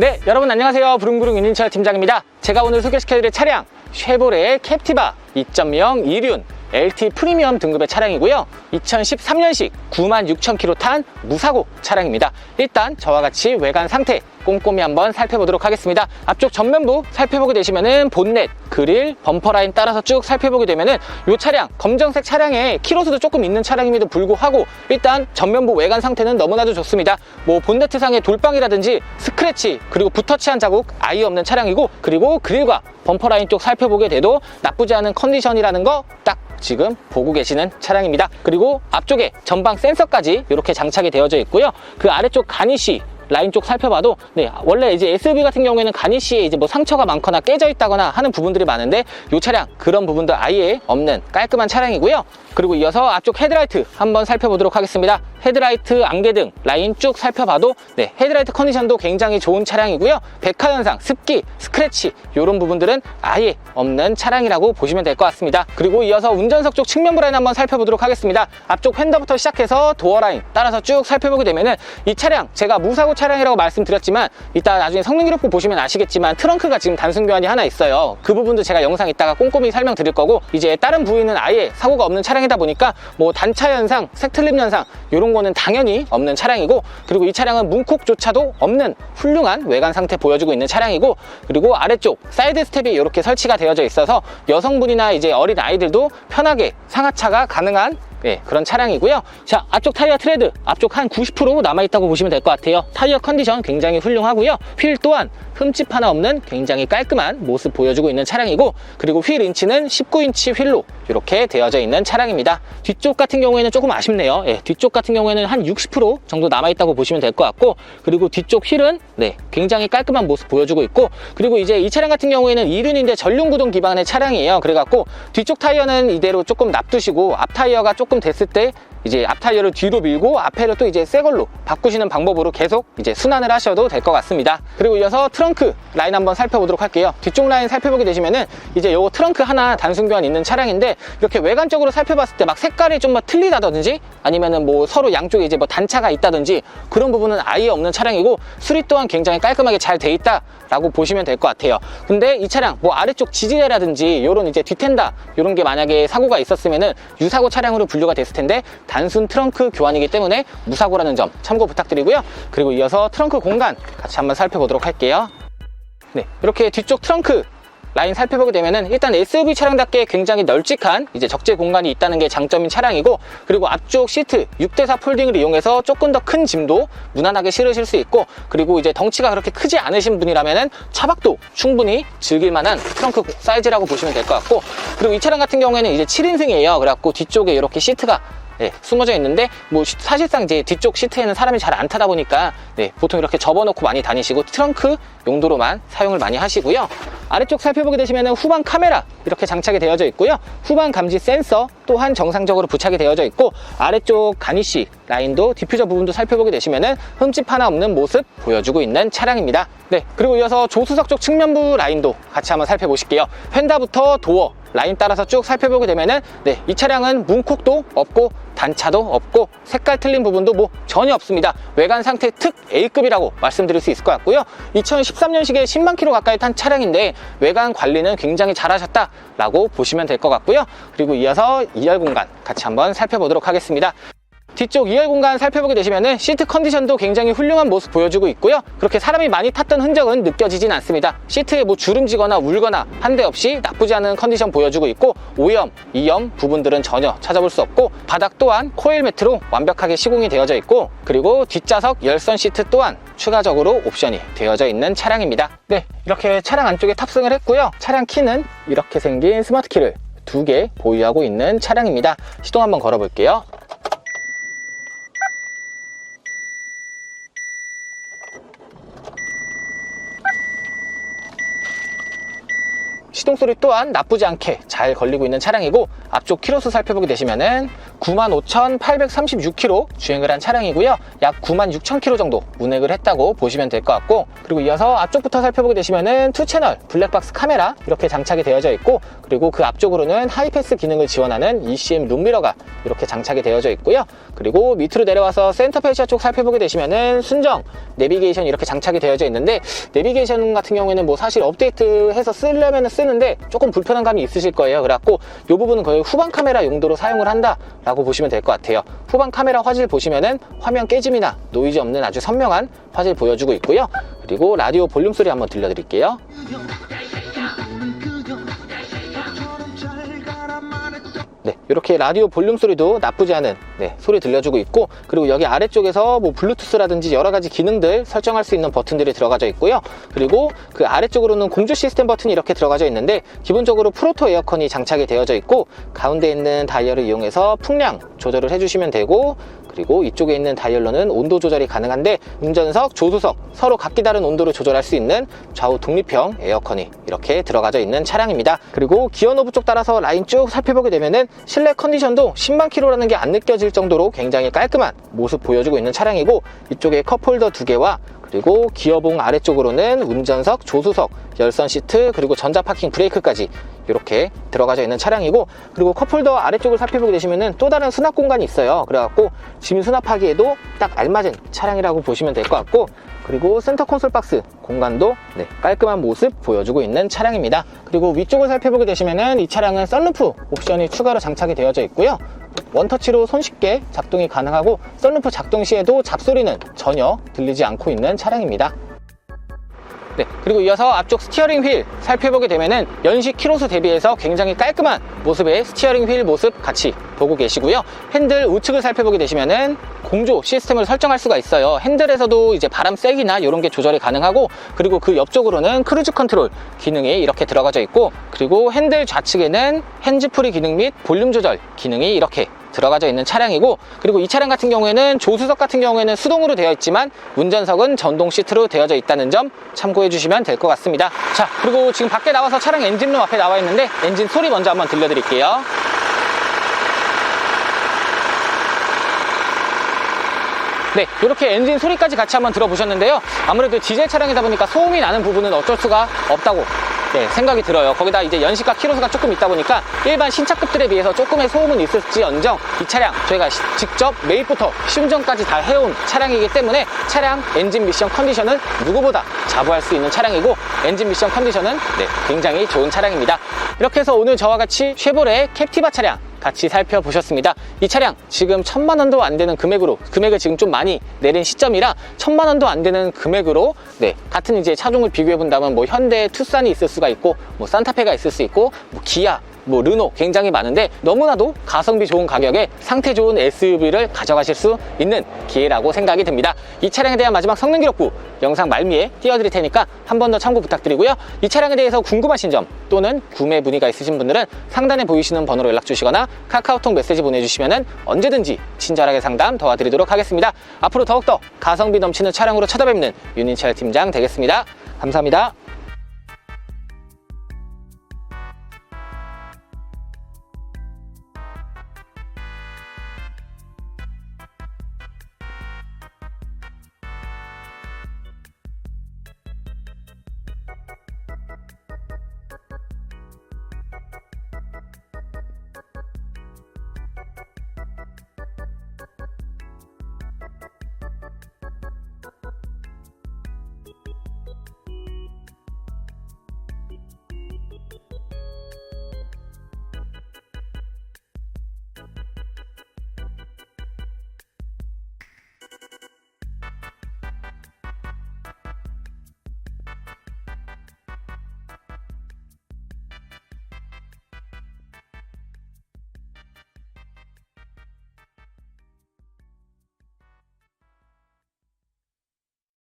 네, 여러분 안녕하세요. 부릉부릉 윤인철 팀장입니다. 제가 오늘 소개시켜드릴 차량 쉐보레 캡티바 2.0 이륜 LT 프리미엄 등급의 차량이고요. 2013년식 96,000km 탄 무사고 차량입니다. 일단 저와 같이 외관 상태 꼼꼼히 한번 살펴보도록 하겠습니다. 앞쪽 전면부 살펴보게 되시면은 본넷, 그릴, 범퍼 라인 따라서 쭉 살펴보게 되면은 이 차량 검정색 차량에 키로수도 조금 있는 차량임에도 불구하고 일단 전면부 외관 상태는 너무나도 좋습니다. 뭐 본네트상의 돌방이라든지 스크래치 그리고 붓터치한 자국 아예 없는 차량이고 그리고 그릴과 범퍼 라인 쪽 살펴보게 돼도 나쁘지 않은 컨디션이라는 거 딱 지금 보고 계시는 차량입니다. 그리고 앞쪽에 전방 센서까지 이렇게 장착이 되어져 있고요. 그 아래쪽 가니쉬 라인 쪽 살펴봐도 네 원래 이제 SUV 같은 경우에는 가니쉬에 이제 뭐 상처가 많거나 깨져 있다거나 하는 부분들이 많은데 이 차량 그런 부분도 아예 없는 깔끔한 차량이고요. 그리고 이어서 앞쪽 헤드라이트 한번 살펴보도록 하겠습니다. 헤드라이트 안개등 라인 쭉 살펴봐도 네 헤드라이트 컨디션도 굉장히 좋은 차량이고요. 백화 현상, 습기, 스크래치 이런 부분들은 아예 없는 차량이라고 보시면 될 것 같습니다. 그리고 이어서 운전석 쪽 측면부 라인 한번 살펴보도록 하겠습니다. 앞쪽 휀더부터 시작해서 도어 라인 따라서 쭉 살펴보게 되면은 이 차량 제가 무사고 차량이라고 말씀드렸지만 이따 나중에 성능 기록부 보시면 아시겠지만 트렁크가 지금 단순 교환이 하나 있어요. 그 부분도 제가 영상 이따가 꼼꼼히 설명드릴 거고 이제 다른 부위는 아예 사고가 없는 차량이다 보니까 뭐 단차 현상, 색틀립 현상 이런 거는 당연히 없는 차량이고 그리고 이 차량은 문콕조차도 없는 훌륭한 외관 상태 보여주고 있는 차량이고 그리고 아래쪽 사이드 스텝이 이렇게 설치가 되어져 있어서 여성분이나 이제 어린 아이들도 편하게 상하차가 가능한 예, 그런 차량이고요. 자, 앞쪽 타이어 트레드, 앞쪽 한 90% 남아있다고 보시면 될 것 같아요. 타이어 컨디션 굉장히 훌륭하고요. 휠 또한 흠집 하나 없는 굉장히 깔끔한 모습 보여주고 있는 차량이고, 그리고 휠 인치는 19인치 휠로 이렇게 되어져 있는 차량입니다. 뒤쪽 같은 경우에는 조금 아쉽네요. 예, 뒤쪽 같은 경우에는 한 60% 정도 남아있다고 보시면 될 것 같고, 그리고 뒤쪽 휠은 네, 굉장히 깔끔한 모습 보여주고 있고, 그리고 이제 이 차량 같은 경우에는 이륜인데 전륜구동 기반의 차량이에요. 그래갖고 뒤쪽 타이어는 이대로 조금 놔두시고 앞 타이어가 조금 됐을 때 이제 앞 타이어를 뒤로 밀고 앞에를 또 이제 새 걸로 바꾸시는 방법으로 계속 이제 순환을 하셔도 될 것 같습니다. 그리고 이어서 트렁크 라인 한번 살펴보도록 할게요. 뒤쪽 라인 살펴보게 되시면은 이제 요 트렁크 하나 단순 교환 있는 차량인데 이렇게 외관적으로 살펴봤을 때 막 색깔이 좀 막 틀리다든지 아니면은 뭐 서로 양쪽에 이제 뭐 단차가 있다든지 그런 부분은 아예 없는 차량이고 수리 또한 굉장히 깔끔하게 잘 돼 있다 라고 보시면 될 것 같아요. 근데 이 차량 뭐 아래쪽 지지대라든지 요런 이제 뒷텐다 요런 게 만약에 사고가 있었으면은 유사고 차량으로 분류가 됐을 텐데 단순 트렁크 교환이기 때문에 무사고라는 점 참고 부탁드리고요. 그리고 이어서 트렁크 공간 같이 한번 살펴보도록 할게요. 네, 이렇게 뒤쪽 트렁크 라인 살펴보게 되면은 일단 SUV 차량답게 굉장히 널찍한 이제 적재 공간이 있다는 게 장점인 차량이고 그리고 앞쪽 시트 6대4 폴딩을 이용해서 조금 더 큰 짐도 무난하게 실으실 수 있고 그리고 이제 덩치가 그렇게 크지 않으신 분이라면은 차박도 충분히 즐길 만한 트렁크 사이즈라고 보시면 될 것 같고 그리고 이 차량 같은 경우에는 이제 7인승이에요 그래갖고 뒤쪽에 이렇게 시트가 네, 숨어져 있는데 뭐 시- 사실상 이제 뒤쪽 시트에는 사람이 잘 안 타다 보니까 네, 보통 이렇게 접어놓고 많이 다니시고 트렁크 용도로만 사용을 많이 하시고요. 아래쪽 살펴보게 되시면 후방 카메라 이렇게 장착이 되어져 있고요. 후방 감지 센서 또한 정상적으로 부착이 되어져 있고 아래쪽 가니쉬 라인도 디퓨저 부분도 살펴보게 되시면 흠집 하나 없는 모습 보여주고 있는 차량입니다. 네, 그리고 이어서 조수석 쪽 측면부 라인도 같이 한번 살펴보실게요. 휀다부터 도어 라인 따라서 쭉 살펴보게 되면은 네, 이 차량은 문콕도 없고 단차도 없고 색깔 틀린 부분도 뭐 전혀 없습니다. 외관 상태 특 A급이라고 말씀드릴 수 있을 것 같고요. 2013년식에 10만 킬로 가까이 탄 차량인데 외관 관리는 굉장히 잘하셨다라고 보시면 될 것 같고요. 그리고 이어서 2열 공간 같이 한번 살펴보도록 하겠습니다. 뒤쪽 2열 공간 살펴보게 되시면은 시트 컨디션도 굉장히 훌륭한 모습 보여주고 있고요. 그렇게 사람이 많이 탔던 흔적은 느껴지진 않습니다. 시트에 뭐 주름지거나 울거나 한대 없이 나쁘지 않은 컨디션 보여주고 있고 오염, 이염 부분들은 전혀 찾아볼 수 없고 바닥 또한 코일 매트로 완벽하게 시공이 되어져 있고 그리고 뒷좌석 열선 시트 또한 추가적으로 옵션이 되어져 있는 차량입니다. 네, 이렇게 차량 안쪽에 탑승을 했고요. 차량 키는 이렇게 생긴 스마트 키를 두 개 보유하고 있는 차량입니다. 시동 한번 걸어볼게요. 시동 소리 또한 나쁘지 않게 잘 걸리고 있는 차량이고 앞쪽 키로수 살펴보게 되시면은 95,836km 주행을 한 차량이고요. 약 96,000km 정도 운행을 했다고 보시면 될 것 같고 그리고 이어서 앞쪽부터 살펴보게 되시면은 투 채널 블랙박스 카메라 이렇게 장착이 되어져 있고 그리고 그 앞쪽으로는 하이패스 기능을 지원하는 ECM 룸미러가 이렇게 장착이 되어져 있고요. 그리고 밑으로 내려와서 센터 페시아 쪽 살펴보게 되시면은 순정 내비게이션 이렇게 장착이 되어져 있는데 내비게이션 같은 경우에는 뭐 사실 업데이트해서 쓰려면 쓰는데 조금 불편한 감이 있으실 거예요. 그래갖고 이 부분은 거의 후방 카메라 용도로 사용을 한다라고 보시면 될 것 같아요. 후방 카메라 화질 보시면은 화면 깨짐이나 노이즈 없는 아주 선명한 화질 보여주고 있고요. 그리고 라디오 볼륨 소리 한번 들려드릴게요. 네, 이렇게 라디오 볼륨 소리도 나쁘지 않은 네, 소리 들려주고 있고 그리고 여기 아래쪽에서 뭐 블루투스라든지 여러 가지 기능들 설정할 수 있는 버튼들이 들어가져 있고요. 그리고 그 아래쪽으로는 공조 시스템 버튼이 이렇게 들어가져 있는데 기본적으로 프로토 에어컨이 장착이 되어져 있고 가운데 있는 다이얼을 이용해서 풍량 조절을 해주시면 되고 그리고 이쪽에 있는 다이얼로는 온도 조절이 가능한데 운전석, 조수석 서로 각기 다른 온도를 조절할 수 있는 좌우 독립형 에어컨이 이렇게 들어가져 있는 차량입니다. 그리고 기어 노브 쪽 따라서 라인 쭉 살펴보게 되면은 실내 컨디션도 10만 킬로라는 게 안 느껴질 정도로 굉장히 깔끔한 모습 보여주고 있는 차량이고 이쪽에 컵홀더 두 개와 그리고 기어봉 아래쪽으로는 운전석, 조수석, 열선 시트, 그리고 전자 파킹 브레이크까지 이렇게 들어가져 있는 차량이고 그리고 컵홀더 아래쪽을 살펴보게 되시면은 또 다른 수납 공간이 있어요. 그래갖고 짐 수납하기에도 딱 알맞은 차량이라고 보시면 될 것 같고 그리고 센터 콘솔 박스 공간도 네, 깔끔한 모습 보여주고 있는 차량입니다. 그리고 위쪽을 살펴보게 되시면은 이 차량은 썬루프 옵션이 추가로 장착이 되어져 있고요. 원터치로 손쉽게 작동이 가능하고 썬루프 작동 시에도 잡소리는 전혀 들리지 않고 있는 차량입니다. 네, 그리고 이어서 앞쪽 스티어링 휠 살펴보게 되면은 연식 키로수 대비해서 굉장히 깔끔한 모습의 스티어링 휠 모습 같이 보고 계시고요. 핸들 우측을 살펴보게 되시면은 공조 시스템을 설정할 수가 있어요. 핸들에서도 이제 바람 세기나 이런 게 조절이 가능하고 그리고 그 옆쪽으로는 크루즈 컨트롤 기능이 이렇게 들어가져 있고 그리고 핸들 좌측에는 핸즈프리 기능 및 볼륨 조절 기능이 이렇게 들어가져 있는 차량이고 그리고 이 차량 같은 경우에는 조수석 같은 경우에는 수동으로 되어 있지만 운전석은 전동 시트로 되어져 있다는 점 참고해 주시면 될 것 같습니다 자 그리고 지금 밖에 나와서 차량 엔진룸 앞에 나와 있는데 엔진 소리 먼저 한번 들려드릴게요 네, 이렇게 엔진 소리까지 같이 한번 들어보셨는데요. 아무래도 디젤 차량이다 보니까 소음이 나는 부분은 어쩔 수가 없다고 네, 생각이 들어요. 거기다 이제 연식과 키로수가 조금 있다 보니까 일반 신차급들에 비해서 조금의 소음은 있을지언정 이 차량 저희가 시- 직접 매입부터 시운전까지 다 해온 차량이기 때문에 차량 엔진 미션 컨디션은 누구보다 자부할 수 있는 차량이고 엔진 미션 컨디션은 네, 굉장히 좋은 차량입니다. 이렇게 해서 오늘 저와 같이 쉐보레 캡티바 차량 같이 살펴보셨습니다. 이 차량 지금 천만 원도 안 되는 금액으로 금액을 지금 좀 많이 내린 시점이라 천만 원도 안 되는 금액으로 네 같은 이제 차종을 비교해 본다면 뭐 현대 투싼이 있을 수가 있고 뭐 산타페가 있을 수 있고 뭐 기아 뭐 르노 굉장히 많은데 너무나도 가성비 좋은 가격에 상태 좋은 SUV를 가져가실 수 있는 기회라고 생각이 듭니다. 이 차량에 대한 마지막 성능 기록부 영상 말미에 띄워드릴 테니까 한 번 더 참고 부탁드리고요. 이 차량에 대해서 궁금하신 점 또는 구매 문의가 있으신 분들은 상단에 보이시는 번호로 연락 주시거나 카카오톡 메시지 보내주시면 언제든지 친절하게 상담 도와드리도록 하겠습니다. 앞으로 더욱더 가성비 넘치는 차량으로 찾아뵙는 윤인철 팀장 되겠습니다. 감사합니다.